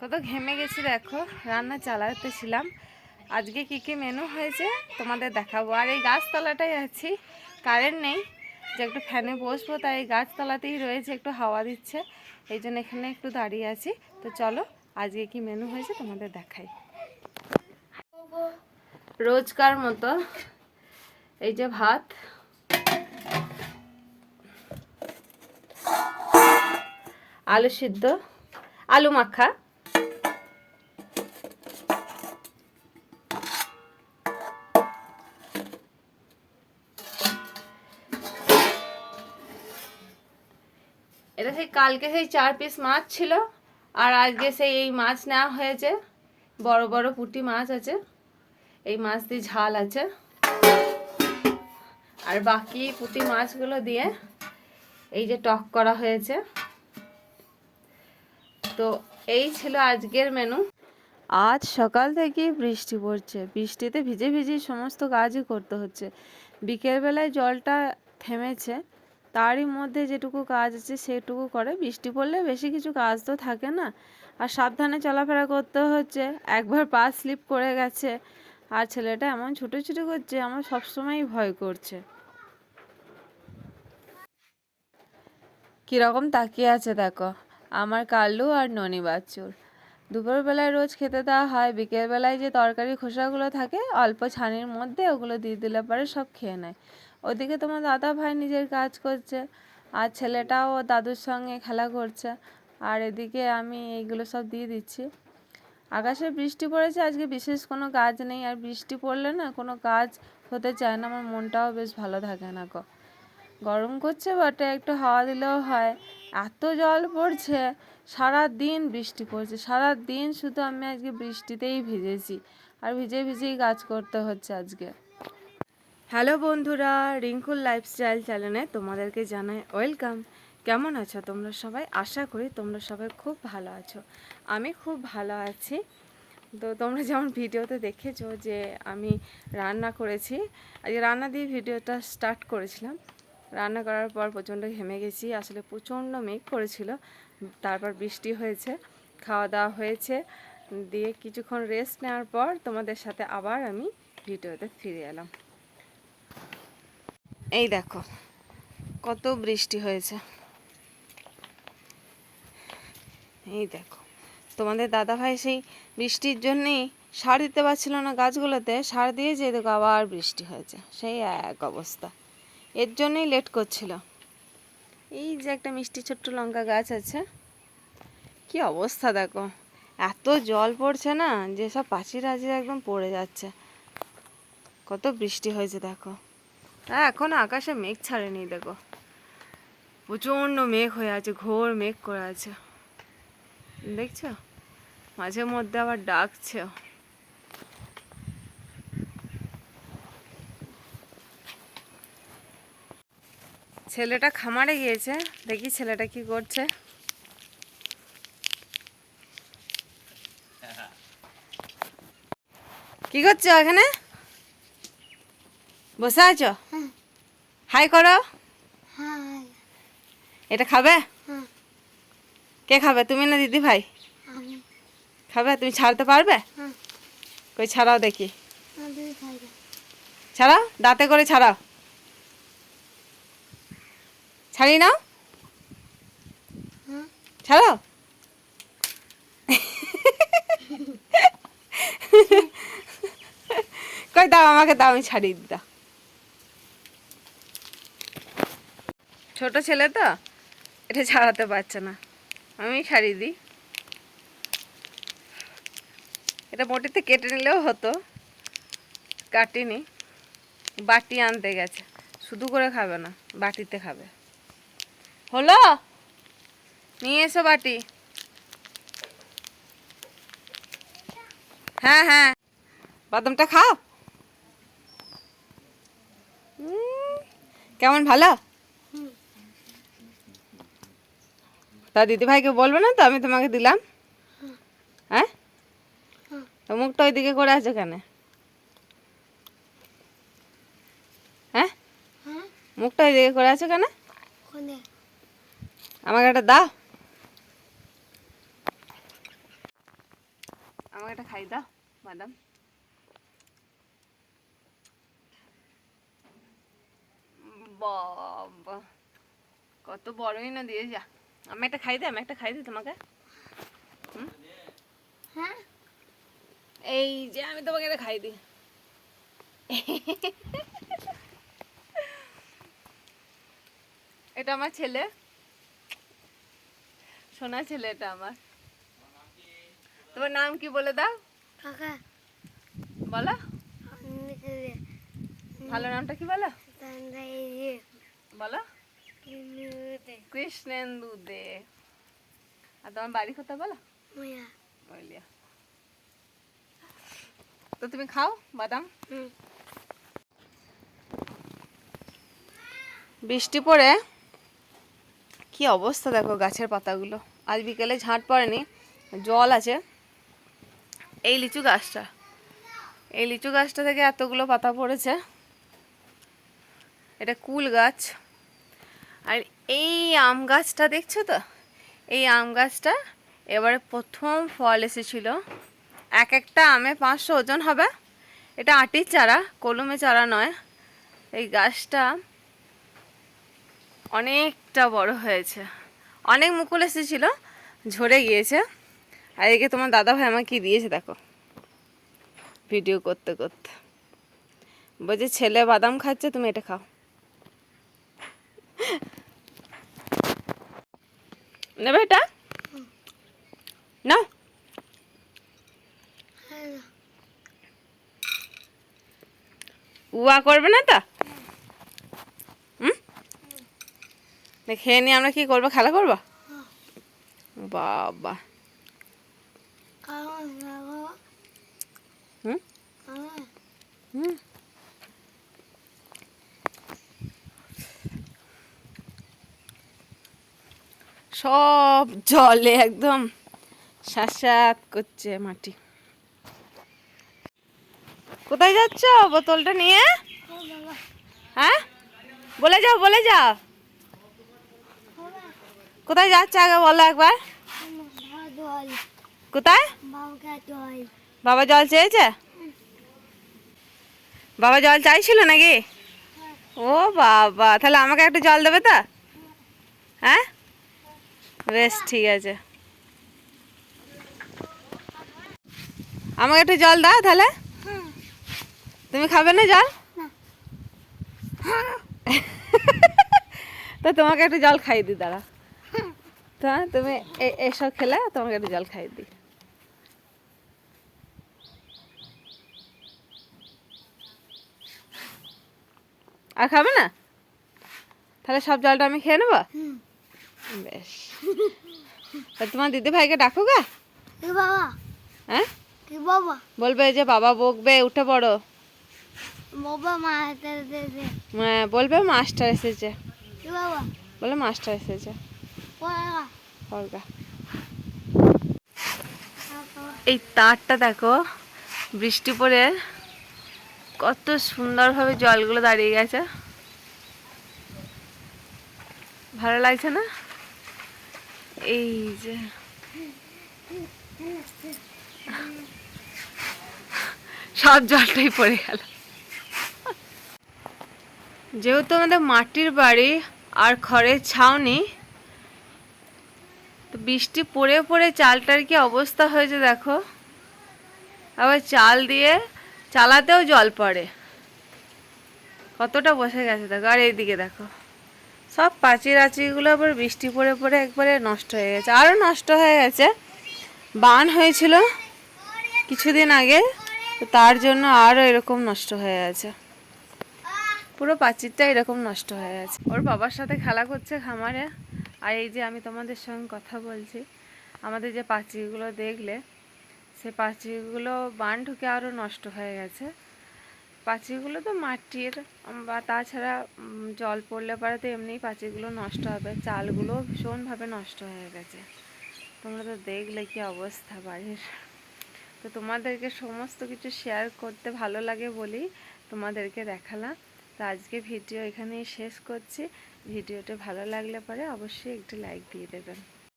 কত ঘেমে গেছি দেখো, রান্না চালাতেছিলাম আজকে কি কি মেনু হয়েছে তোমাদের দেখাবো। আর এই গাছতলাটাই আছি কারেন্ট নেই, যে একটু ফ্যানে বসবো, তাই এই গাছতলাতেই রয়েছে, একটু হাওয়া দিচ্ছে। এই জন্য এখানে একটু দাঁড়িয়ে আছি। তো চলো, আজকে কি মেনু হয়েছে তোমাদের দেখাই। রোজকার মতো, এই যে ভাত। আলু সিদ্ধ, আলু মাখা। এটা সেই কালকে সেই চার পিস মাছ ছিল, আর আজকে সেই এই মাছ নেওয়া হয়েছে। বড় বড় পুঁটি মাছ আছে, এই মাছ দিয়ে ঝাল আছে। আর বাকি পুঁটি মাছগুলো দিয়ে এই যে টক করা হয়েছে। তো এই ছিল আজকের মেনু আজ সকাল থেকে বৃষ্টি পড়ছে। বৃষ্টিতে ভিজে ভিজে সমস্ত কাজই করতে হচ্ছে। বিকেলবেলায় জলটা থেমেছে তারই মধ্যে যেটুকু কাজ আছে সেটুকু করে। বৃষ্টি পড়লে বেশি কিছু কাজ তো থাকে না। আর সাবধানে চলাফেরা করতে হচ্ছে। একবার পা স্লিপ করে গেছে। আর ছেলেটা এমন ছুটোছুটি করছে, আমার সবসময়ই ভয় করছে। কীরকম তাকিয়ে আছে দেখো, আমার কালু আর ননি বাচ্চুর। দুপুরবেলায় রোজ খেতে দেওয়া হয়, বিকেলবেলায় যে তরকারি খোসাগুলো থাকে, অল্প ছানির মধ্যে ওগুলো দিয়ে দিলে পরে সব খেয়ে নেয়। ওদিকে তোমার দাদা ভাই নিজের কাজ করছে, আর ছেলেটাও দাদুর সঙ্গে খেলা করছে, আর এদিকে আমি এইগুলো সব দিয়ে দিচ্ছি। আকাশে বৃষ্টি পড়েছে, আজকে বিশেষ কোনো কাজ নেই, আর বৃষ্টি পড়লে না কোনো কাজ হতে চায় না, আমার মনটাও বেশ ভালো থাকে না গো। গরম করছে বটে, একটু হাওয়া দিলেও হয়, এত জল পড়ছে সারা দিন বৃষ্টি পড়ছে সারা দিন শুধু আমি আজকে বৃষ্টিতেই ভিজেছি, আর ভিজে ভিজেই কাজ করতে হচ্ছে আজকে। হ্যালো বন্ধুরা, রিঙ্কুল লাইফস্টাইল চ্যানেলে তোমাদেরকে জানাই ওয়েলকাম। কেমন আছো তোমরা সবাই? আশা করি তোমরা সবাই খুব ভালো আছো। আমি খুব ভালো আছি। তো তোমরা যেমন ভিডিওতে দেখেছ যে আমি রান্না করেছি, আজকে রান্না দিয়ে ভিডিওটা স্টার্ট করেছিলাম। রান্না করার পর প্রচণ্ড ঘেমে গেছি, আসলে প্রচণ্ড মেঘ করেছিল, তারপর বৃষ্টি হয়েছে, খাওয়া দাওয়া হয়েছে, দিয়ে কিছুক্ষণ রেস্ট নেওয়ার পর তোমাদের সাথে আবার আমি ভিডিওতে ফিরে এলাম। এই দেখো, কত বৃষ্টি হয়েছে। এই দেখো, তোমাদের দাদাভাই সেই বৃষ্টির জন্যেই সার দিতে পারছিল না গাছগুলোতে, সার দিয়ে যে দেখো আবার বৃষ্টি হয়েছে, সেই এক অবস্থা। এর জন্যই লেট করছিল। এই যে একটা মিষ্টি ছোট্ট লঙ্কা গাছ আছে, কি অবস্থা দেখো। এত জল পড়ছে না যে সব পাচির আচির একদম পড়ে যাচ্ছে। কত বৃষ্টি হয়েছে দেখো। হ্যাঁ এখন আকাশে মেঘ ছাড়েনি, দেখো। প্রচণ্ড মেঘ হয়ে আছে, ঘোর মেঘ করে আছে। দেখছ? মাঝে মধ্যে আবার ডাকছে। ছেলেটা খামারে গিয়েছে, দেখি ছেলেটা কি করছে। কি করছ এখানে? বসে আছো? হাই করো। এটা খাবে? হ্যাঁ। কে খাবে? তুমি না দিদি ভাই? খাবে? তুমি ছাড়তে পারবে? হ্যাঁ। কই ছাড়াও দেখি। ছাড়াও? দাঁতে করে ছাড়াও। ছাড়ি নাও। হ্যাঁ। ছাড়াও। কই দাও আমাকে দাও আমি ছাড়িয়ে দাও। ছোট ছেলে তো, এটা ছাড়াতে পারছে না। আমি ছাড়িয়ে দিই। এটা মোটিতে কেটে নিলেও হতো, কাটিনি। বাটি আনতে গেছে, শুধু করে খাবে না, বাটিতে খাবে। হলো? নিয়ে এসো বাটি। হ্যাঁ হ্যাঁ। বাদামটা খাও। কেমন ভালো? তা দিদি ভাইকে বলবে না তো? আমি তোমাকে দিলাম। হ্যাঁ। তো মুখটা ওইদিকে করে আছো কেন? হ্যাঁ? হ্যাঁ। মুখটা ওইদিকে করে আছো কেন? আমাকে একটা দাও। আমাকে একটা খাই দাও বাদাম। বাবা কত বড়ই না দিয়ে যা আমি একটা খাই দে আমি একটা খাই দিই তোমাকে। হ্যাঁ? এই যে আমি তোমাকে এটা খাই দিই। এটা আমার ছেলে। সোনা ছেলে এটা আমার। তোমার নাম কি বলে দাও? বলো। ভালো নামটা কি বলো? বলো। কৃষ্ণেন্দু দে আর তোমার বাড়ি কোথায় বলো? তো তুমি খাও বাদাম? বৃষ্টি পড়ে কি অবস্থা দেখো গাছের পাতাগুলো। আজ বিকেলে ঝাঁট পড়েনি জল আছে। এই লিচু গাছটা এই লিচু গাছটা থেকে এতগুলো পাতা পড়েছে। এটা কুল গাছ। আর এই আম গাছটা দেখছ তো? এই আম গাছটা এবারে প্রথম ফল এসেছিল। এক একটা আমে পাঁচশো ওজন হবে। এটা আটির চারা, কলমে চারা নয়। এই গাছটা অনেকটা বড় হয়েছে। অনেক মুকুল এসেছিল, ঝরে গিয়েছে। আর একে তোমার দাদা ভাই আমাকে কি দিয়েছে দেখো। ভিডিও করতে করতে। বলছে, ছেলে বাদাম খাচ্ছে, তুমি এটা খাও। নেবে এটা না উয়া করবে না তো? খেয়ে নিয়ে আমরা কি করব? খেলা করব? বাবা। হুম? হুম। সব জলে একদম শাসাত করছে মাটি। কোথায় যাচ্ছ? বোতলটা নিয়ে? হ্যাঁ? বলে যাও বলে যাও। কোথায় যাচ্ছে আগে বলো একবার? কোথায়? বাবা জল চেয়েছে? বাবা জল চাইছিল নাকি? ও বাবা, তাহলে আমাকে একটু জল দেবে তো? হ্যাঁ? বেশ ঠিক আছে। আমাকে একটু জল দাও তাহলে। তুমি খাবে না জল? তো তোমাকে একটু জল খাই দিই দাঁড়া তা তুমি এসব খেলে তোমাকে একটু জল খাই দিই। আর খাবে না? তাহলে সব জলটা আমি খেয়ে নেব? বেশ। তোমার দিদি ভাইকে ডাকো গা বাবা। হ্যাঁ? কি বাবা। বলবে যে বাবা বকবে উঠে পড়ো। বাবা মা হাতে দে দে হ্যাঁ, বলবে মাস্টার এসেছে। কি বাবা। বলে মাস্টার এসেছে। পড়গা। এই তারটা দেখো বৃষ্টি পড়ে কত সুন্দরভাবে জলগুলো দাঁড়িয়ে গেছে। ভালো লাগছে না? এই যে। সব জলটাই পড়ে গেল। যেহেতু আমাদের মাটির বাড়ি আর খড়ের ছাউনি, তো বৃষ্টি পড়ে পড়ে চালটার কি অবস্থা হয়েছে দেখো। আবার চাল দিয়ে চালাতেও জল পড়ে। কতটা বসে গেছে দেখো। আর এইদিকে দেখো। সব পাঁচির আচিগুলো আবার বৃষ্টি পড়ে পড়ে একবারে নষ্ট হয়ে গেছে। আরও নষ্ট হয়ে গেছে। বান হয়েছিল কিছুদিন আগে, তো তার জন্য আরও এরকম নষ্ট হয়ে গেছে। পুরো প্রাচীরটা এরকম নষ্ট হয়ে গেছে। ওর বাবার সাথে খেলা করছে খামারে। আর এই যে আমি তোমাদের সঙ্গে কথা বলছি, আমাদের যে পাঁচিরগুলো দেখলে, সে পাঁচিরগুলো বান ঢুকে আরও নষ্ট হয়ে গেছে। পাঁচিরগুলো তো মাটির, বা তাছাড়া জল পড়লে পরে তো এমনিই পাঁচিরগুলো নষ্ট হবে, চালগুলো ভীষণভাবে নষ্ট হয়ে গেছে। তোমরা তো দেখলে কি অবস্থা বাড়ির। তো তোমাদেরকে সমস্ত কিছু শেয়ার করতে ভালো লাগে বলেই তোমাদেরকে দেখালাম। তো আজকে ভিডিও এখানেই শেষ করছি। ভিডিওটা ভালো লাগলে পরে অবশ্যই একটি লাইক দিয়ে দেবেন।